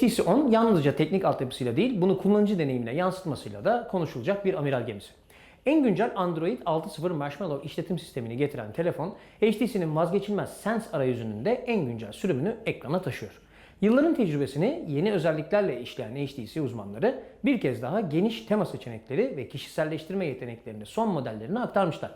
HTC 10 yalnızca teknik altyapısıyla değil, bunu kullanıcı deneyimine yansıtmasıyla da konuşulacak bir amiral gemisi. En güncel Android 6.0 Marshmallow işletim sistemini getiren telefon, HTC'nin vazgeçilmez Sense arayüzünün de en güncel sürümünü ekrana taşıyor. Yılların tecrübesini yeni özelliklerle işleyen HTC uzmanları bir kez daha geniş tema seçenekleri ve kişiselleştirme yeteneklerini son modellerine aktarmışlar.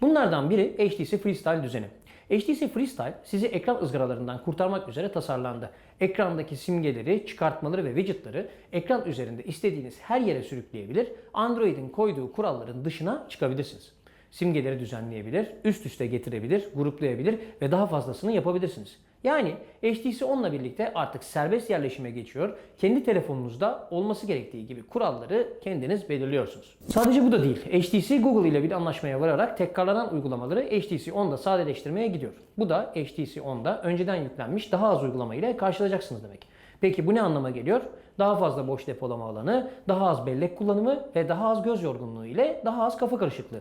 Bunlardan biri HTC Freestyle düzeni. HTC Freestyle sizi ekran ızgaralarından kurtarmak üzere tasarlandı. Ekrandaki simgeleri, çıkartmaları ve widgetları ekran üzerinde istediğiniz her yere sürükleyebilir, Android'in koyduğu kuralların dışına çıkabilirsiniz. Simgeleri düzenleyebilir, üst üste getirebilir, gruplayabilir ve daha fazlasını yapabilirsiniz. Yani HTC 10 ile birlikte artık serbest yerleşime geçiyor. Kendi telefonunuzda olması gerektiği gibi kuralları kendiniz belirliyorsunuz. Sadece bu da değil. HTC Google ile bir anlaşmaya vararak tekrarlanan uygulamaları HTC 10'da sadeleştirmeye gidiyor. Bu da HTC 10'da önceden yüklenmiş daha az uygulama ile karşılaşacaksınız demek. Peki bu ne anlama geliyor? Daha fazla boş depolama alanı, daha az bellek kullanımı ve daha az göz yorgunluğu ile daha az kafa karışıklığı.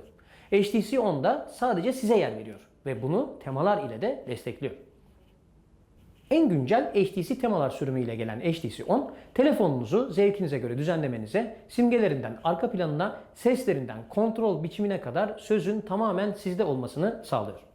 HTC 10'da sadece size yer veriyor ve bunu temalar ile de destekliyor. En güncel HTC temalar sürümüyle gelen HTC 10, telefonunuzu zevkinize göre düzenlemenize, simgelerinden arka planına, seslerinden kontrol biçimine kadar sözün tamamen sizde olmasını sağlıyor.